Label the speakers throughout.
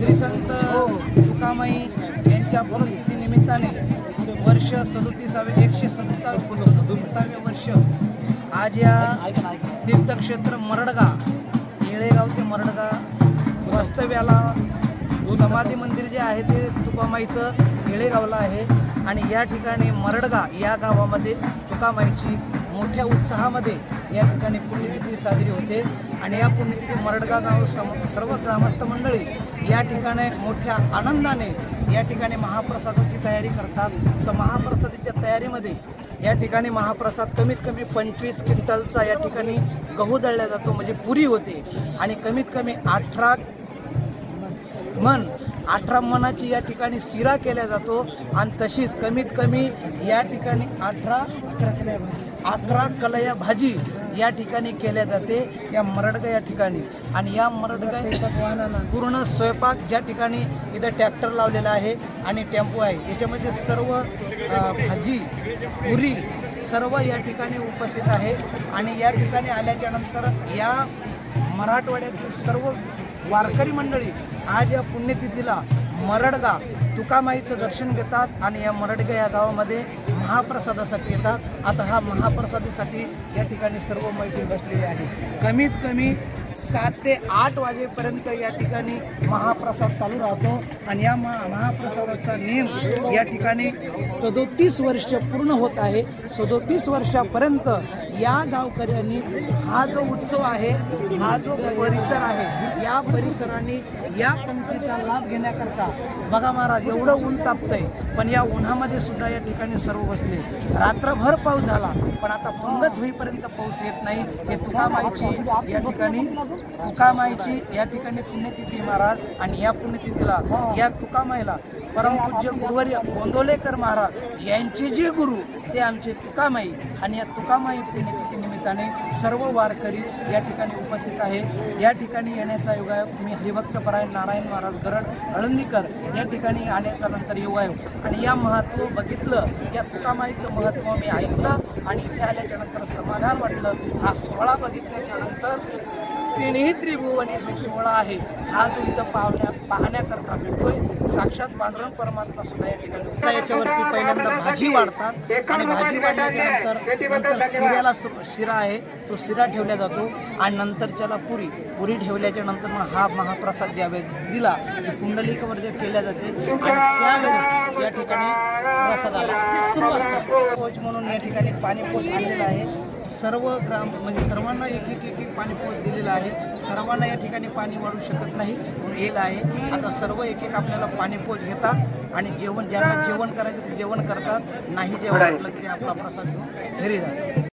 Speaker 1: श्री संत तुकामाई यांच्या पुण्यतिथी निमित्ताने वर्ष सदोतीसावे एकशे सदुता सदोतीसावे वर्ष आज या तीर्थक्षेत्र मरडगा येळेगाव ते मरडगा वास्तव्याला समाधी मंदिर जे आहे ते तुकामाईचं येळेगावला आहे. आणि या ठिकाणी मरडगा या गावामध्ये तुकामाईची मोठ्या उत्साहामध्ये या ठिकाणी पुण्यतिथी साजरी होते आणि या पुण्यतिथी मरडगा गाव सम सर्व ग्रामस्थ मंडळी या ठिकाणी मोठ्या आनंदाने या ठिकाणी महाप्रसादाची तयारी करतात. तर महाप्रसादाच्या तयारीमध्ये या ठिकाणी महाप्रसाद कमीत कमी पंचवीस क्विंटलचा या ठिकाणी गहू दळला जातो म्हणजे पुरी होते. आणि कमीत कमी अठरा मन अठरा मनाची या ठिकाणी शिरा केल्या जातो आणि तशीच कमीत कमी या ठिकाणी अठरा अकरा कलया भाजी अकरा कलया भाजी या ठिकाणी केल्या जाते. या मरडगा या ठिकाणी. आणि या मरडगा पूर्ण स्वयंपाक ज्या ठिकाणी इथं ट्रॅक्टर लावलेला आहे आणि टेम्पो आहे याच्यामध्ये सर्व भाजी पुरी सर्व या ठिकाणी उपस्थित आहे. आणि या ठिकाणी आल्याच्यानंतर या मराठवाड्यातील सर्व वारकरी मंडळी आज या पुण्यतिथीला मरडगा तुकामाईचं दर्शन घेतात आणि या मरडगा या गावामध्ये महाप्रसादासाठी येतात. आता हा महाप्रसादासाठी या ठिकाणी सर्व मैत्री बसलेली आहे कमीत कमी सात ते आठ वाजेपर्यंत या ठिकाणी महाप्रसाद चालू राहतो आणि या महा महाप्रसादाचा नियम या ठिकाणी सदोतीस वर्ष पूर्ण होत आहे. सदोतीस वर्षापर्यंत या गावकऱ्यांनी हा जो उत्सव आहे हा जो परिसर आहे या परिसराने या पंक्तीचा लाभ घेण्याकरता बघा महाराज एवढं ऊन तापतंय पण या उन्हामध्ये सुद्धा या ठिकाणी सर्व बसले. रात्रभर पाऊस झाला पण आता पंगत होईपर्यंत पाऊस येत नाही हे तुकामाईची या ठिकाणी तुकामाईची या ठिकाणी पुण्यतिथी महाराज आणि या पुण्यतिथीला या तुकामाईला परमपूज्य गुरुवर्य गोंदवलेकर महाराज यांचे जे गुरु ते आमचे तुकामाई. आणि या तुकामाई पुण्यतिथी निमित्ताने सर्व वारकरी या ठिकाणी उपस्थित आहे. या ठिकाणी येण्याचा योगायोग मी हरिभक्तपरायण नारायण महाराज गरड हळंदीकर या ठिकाणी आल्याच्यानंतर योगायोग. आणि या महत्त्व बघितलं या तुकामाईचं महत्त्व मी ऐकलं आणि इथे आल्याच्यानंतर समाधान वाटलं. हा सोहळा बघितल्याच्या नंतर त्रिभुवनी जो सोहळा आहे हा जो इथं पाहण्या पाहण्याकरता भेटतोय साक्षात पांडुरंग परमात्मा सुद्धा या ठिकाणी याच्यावरती पहिल्यांदा भाजी वाढतात आणि भाजी वाढल्यानंतर नंतर शिऱ्याला शिरा आहे तो शिरा ठेवला जातो आणि नंतर त्याला पुरी. पुरी ठेवल्याच्या नंतर मग हा महाप्रसाद ज्यावेळेस दिला की जे केल्या जाते आणि त्यावेळेस या ठिकाणी प्रसादाला सुरुवात पोच म्हणून या ठिकाणी पाणी पोच आणलेलं आहे. सर्व ग्राम म्हणजे सर्वांना एक एक एक एक पाणी पोच दिलेलं आहे. सर्वांना या ठिकाणी पाणी वाढू शकत नाही. म्हणून एक आहे. आता सर्व एक एक आपल्याला पाणी पोच घेतात आणि जेवण ज्यांना जेवण करायचं ते जेवण करतात. नाही जेवण म्हटलं तरी आपला प्रसाद घेऊन घरी जातात.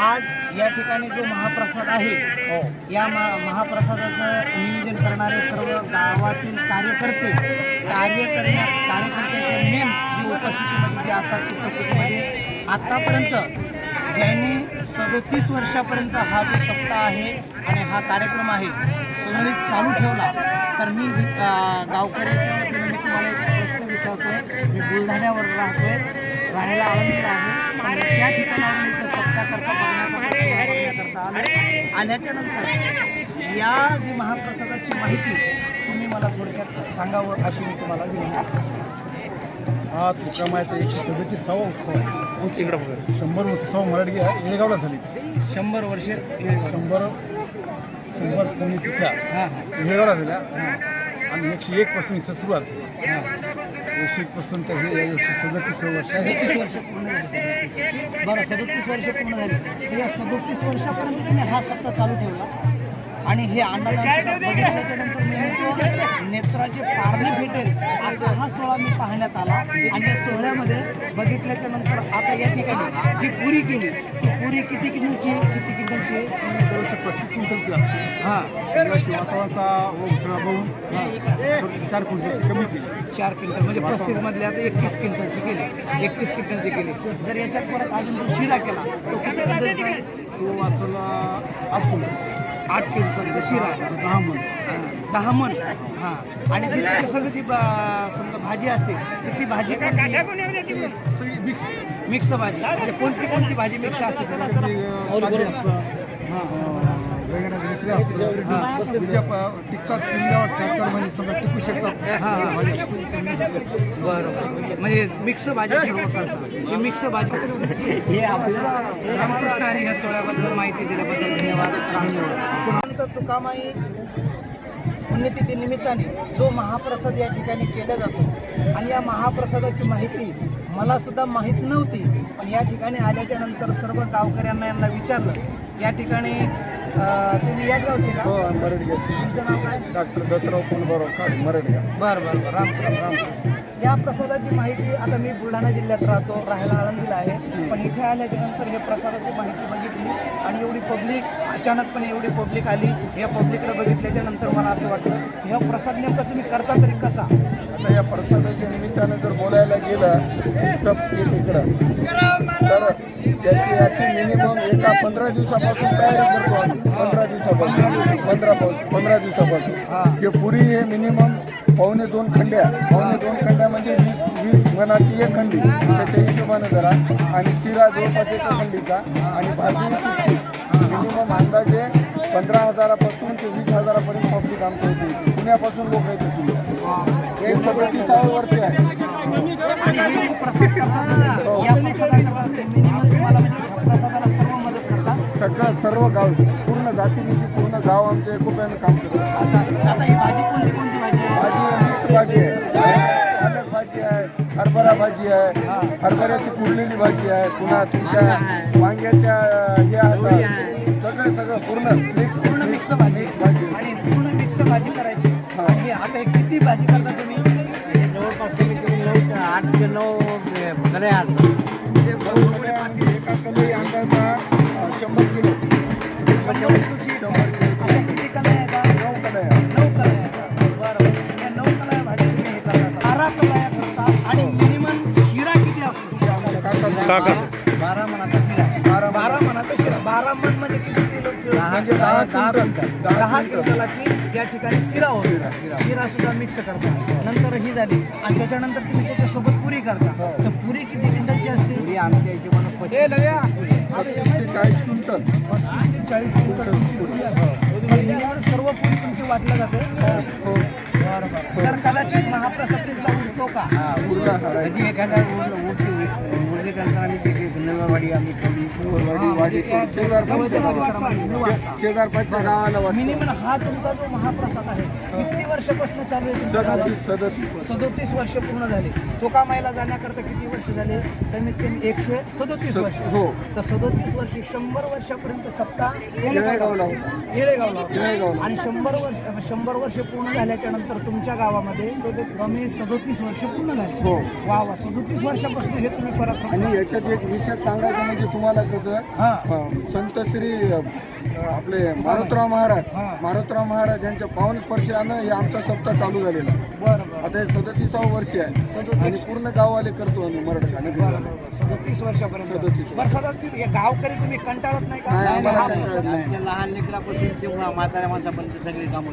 Speaker 1: आज या ठिकाणी जो महाप्रसाद आहे या मा- महाप्रसादाचं नियोजन करणारे सर्व गावातील कार्यकर्ते कार्य करण्या कार्यकर्त्याच्या मेन जी उपस्थितीमध्ये जे असतात उपस्थितीमध्ये आतापर्यंत ज्यांनी सदोतीस वर्षापर्यंत हा जो सप्ताह आहे आणि हा कार्यक्रम आहे सुरळीत चालू ठेवला तर मी गावकऱ्याच्या वतीने मी तुम्हाला एक प्रश्न विचारतोय. मी बुलढाण्यावर राहतोय राहायला आनंद आहे. आणि त्या ठिकाणावर इथं सप्ताह करता बघण्याकरता आले आल्याच्यानंतर या जी महाप्रसादाची माहिती तुम्ही मला थोडक्यात सांगावं अशी मी तुम्हाला विनंती
Speaker 2: हा तुकामायचा एकशे सदतीसावा उत्सव. आहे शंभर उत्सव मराठी येळेगावला झाली.
Speaker 1: शंभर वर्ष
Speaker 2: शंभर शंभर पुण्यतिथ्या
Speaker 1: हां हां.
Speaker 2: येळेगावला झाल्या. आणि एकशे एक पासून इथं सुरुवात झाली. एकशे एक पासून तर हे एकशे सदतीसावं वर्ष.
Speaker 1: सदतीस वर्ष पूर्ण झाली. बरं सदतीस वर्ष पूर्ण झाली. तर या सदतीस वर्षापर्यंत त्याने हा सप्ताह चालू ठेवला. आणि हे अन्नदान सुद्धा बघितल्याच्या नंतर मी म्हणतो नेत्राचे पारणे भेटेल असा हा सोहळा मी पाहण्यात आला आणि या सोहळ्यामध्ये बघितल्याच्या नंतर आता या ठिकाणी जी पुरी केली ती पुरी किती किलोची किती किलोची
Speaker 2: दोनशे पस्तीस क्विंटलची असते.
Speaker 1: हां.
Speaker 2: व उसळा बघून चार क्विंटलची कमी केली.
Speaker 1: चार क्विंटल म्हणजे पस्तीस मधले आता एकतीस क्विंटलची केली. एकतीस क्विंटलची केली. जर याच्यात परत अजून जो शिरा केला तो किती क्विंटलचा आहे?
Speaker 2: तो वाचला आठ क्विंटल.
Speaker 1: आठ क्विंटलचा शिरा
Speaker 2: आता दहा मन.
Speaker 1: हां, दहा मन. हां. आणि त्याच्या सगळं जी बा- समजा भाजी असते तर ती भाजी
Speaker 2: मिक्स.
Speaker 1: मिक्स भाजी. म्हणजे कोणती कोणती भाजी मिक्स असते? त्याला हां.
Speaker 2: वेगळ्या दुसऱ्या असतात प- टिकतात किल्ल्यावर ट्रॅक्टरमध्ये सगळं टिकू शकतात.
Speaker 1: हा, हा.
Speaker 2: भाज्या त्यांनी घेतल्या.
Speaker 1: बरं म्हणजे मिक्स भाज्या सर्व करतात. ही मिक्स भाजी रामकृष्ण हरी या सोहळ्याबद्दल माहिती दिल्याबद्दल धन्यवाद. धन्यवाद. तुकामाई पुण्यतिथी निमित्ताने जो महाप्रसाद या ठिकाणी केला जातो आणि या महाप्रसादाची माहिती मला सुद्धा माहीत नव्हती पण या ठिकाणी आल्याच्यानंतर सर्व गावकऱ्यांना यांना विचारलं. या ठिकाणी तुम्ही याच गावचे का?
Speaker 2: हो मराठीची
Speaker 1: तुमचं नाव काय?
Speaker 2: डॉक्टर दत्तराव पुलबराव काळे मराठी
Speaker 1: बरं बरं बरं. रामकृष्ण रामकृष्ण या प्रसादाची माहिती आता मी बुलढाणा जिल्ह्यात राहतो राहायला आळंदीला आहे. पण इथे आल्याच्यानंतर हे प्रसादाची माहिती बघितली आणि एवढी पब्लिक अचानकपणे एवढी पब्लिक आली. या पब्लिककडे बघितल्याच्या नंतर मला असं वाटलं की हा प्रसाद नेमका तुम्ही करता तरी कसा?
Speaker 2: आता या प्रसादाच्या निमित्तानं जर बोलायला गेलं सब तर त्याची याची मिनिमम एका पंधरा दिवसापासून तयारी करतो आम्ही. पंधरा दिवसापासून. पंधरा पंधरा दिवसापासून. हे. पुरी हे मिनिमम पावणे दोन खंड्या. पावणे दोन खंड्या म्हणजे वीस वीस मनाची एक खंडी. त्याच्या हिशोबानं जरा. आणि शिरा जवळपास एका खंडीचा. आणि भाजी मिनिमम अंदाजे पंधरा हजारापासून ते वीस हजारापर्यंत पब्लिक आमच्या इथे पुण्यापासून लोक येत होती हे सदतीसावं वर्ष आहे सगळं सर्व गाव पूर्ण जातीनिशी पूर्ण गाव आमच्या एकोप्यानं काम करतो
Speaker 1: असं असं आता ही भाजी कोणती कोणती? भाजी आहे.
Speaker 2: पालक भाजी आहे हरभरा भाजी आहे हरभऱ्याची कुरलेली भाजी आहे पुन्हा तुमच्या वांग्याच्या हे आहेत सगळं सगळं पूर्ण मिक्स
Speaker 1: पूर्ण मिक्स भाजी.
Speaker 2: मिक्स भाजी.
Speaker 1: आणि पूर्ण मिक्स भाजी करायची.
Speaker 2: हा.
Speaker 1: आणि आता हे किती भाजी करता तुम्ही?
Speaker 3: जवळपास कमी कमी नऊ आठ ते नऊ कल्या
Speaker 1: म्हणजे
Speaker 2: एका कलई अंदाजा शंभर किलो.
Speaker 1: शंभर किलोची म्हणजे
Speaker 2: दहा क्विंटल.
Speaker 1: दहा क्विंटलाची या ठिकाणी शिरा होतो. शिरा सुद्धा मिक्स करता. नंतर ही झाली. आणि त्याच्यानंतर तुम्ही त्याच्यासोबत पुरी करता. तर पुरी किती क्विंटलची असते?
Speaker 3: पुरी आमच्या हिशोबानं
Speaker 2: चाळीस क्विंटल.
Speaker 1: पस्तीस ते चाळीस क्विंटल तुमची पुरी असते. मिनिमम सर्व पुरी तुमची वाटल्या जाते.
Speaker 2: हो.
Speaker 1: सर कदाचित महाप्रसाद तुमचा उरतो का.
Speaker 3: कधी एखादा उरली उरली त्यानंतर आम्ही ते नगरवाडी आम्ही ठेवली
Speaker 1: म्हणजे त्या
Speaker 2: शेजार
Speaker 1: जवळजवळ सरांमध्ये वाटता.
Speaker 2: शेजारपासच्या गावाला
Speaker 1: मिनिमम हा तुमचा जो महाप्रसाद आहे किती वर्षापासून चालू आहे
Speaker 2: सदतीस
Speaker 1: वर्ष. पूर्ण झाले. तुकामाईला जाण्याकरता किती वर्ष झाले? कमीत कमी एकशे सदोतीस वर्ष.
Speaker 2: हो.
Speaker 1: तर सदोतीस वर्ष शंभर वर्षापर्यंत सप्ताह
Speaker 2: येळेगावला.
Speaker 1: येळेगावला. आणि शंभर वर्ष शंभर वर्ष पूर्ण झाल्याच्यानंतर तुमच्या गावामध्ये कमी सदोतीस वर्ष पूर्ण झाले.
Speaker 2: हो.
Speaker 1: वा वा. सदोतीस वर्षापासून हे तुम्ही परत
Speaker 2: आणि याच्यात एक विशेष सांगायचं म्हणजे तुम्हाला कसं संत श्री आपले मारुतराव महाराज. मारुतराव महाराज यांच्या पावन स्पर्शानं हे आमचा सप्ताह चालू झालेला आहे.
Speaker 1: बरं बरं
Speaker 2: आता हे सदतीसावं वर्ष आहे
Speaker 1: सदोतीस.
Speaker 2: आणि पूर्ण गाववाले करतो आम्ही मराठी
Speaker 1: बरं, बरं, बरं. सदोतीस वर्षापर्यंत
Speaker 2: सदोतीस.
Speaker 1: बरं सदाची हे गावकरी तुम्ही कंटाळत नाही का
Speaker 2: नाही, आम्हाला
Speaker 1: हा
Speaker 2: कंटाळत
Speaker 1: प्रसाद-
Speaker 2: नाही.
Speaker 3: आमच्या लहान लेकरापासून ते म्हाताऱ्या माणसापर्यंत सगळे कामं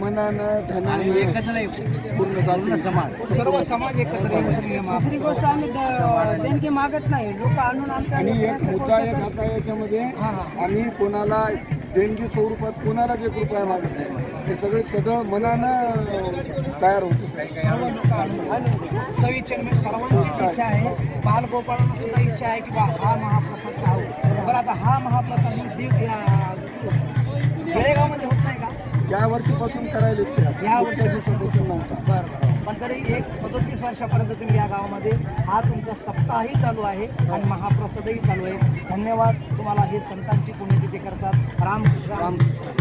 Speaker 2: मनानं
Speaker 3: आणि
Speaker 2: धनानं
Speaker 3: एकच नाही
Speaker 2: पूर्ण
Speaker 3: पूर्ण
Speaker 2: जाती
Speaker 3: समाज
Speaker 1: सर्व समाज एकत्र येऊन महाप्रसाद-
Speaker 4: गोष्ट आम्ही देणगी मागत नाही लोक आणून आमच्या
Speaker 2: आणि एक मुद्दा एक असा आहे याच्यामध्ये. आम्ही कोणाला देणगी स्वरूपात कोणालाच एक रुपया मागत नाही हे सगळे सगळं मनानं तयार होतो.
Speaker 1: म्हणजे सर्वांचीच इच्छा आहे. बालगोपाळांना सुद्धा इच्छा आहे की बा हा महाप्रसाद खाऊ बरं आता हा महाप्रसाद या बेळगावमध्ये होत नाही का?
Speaker 2: या वर्षीपासून करायला
Speaker 1: या
Speaker 2: या
Speaker 1: वर्षी-
Speaker 2: दिवसापासून नव्हता
Speaker 1: बरं. पण तरी एक सदोतीस वर्षापर्यंत तुम्ही या गावामध्ये हा तुमचा सप्ताहही चालू आहे आणि महाप्रसादही चालू आहे. धन्यवाद. तुम्हाला हे संतांची पुण्यतिथी करतात. रामकृष्ण. रामकृष्ण.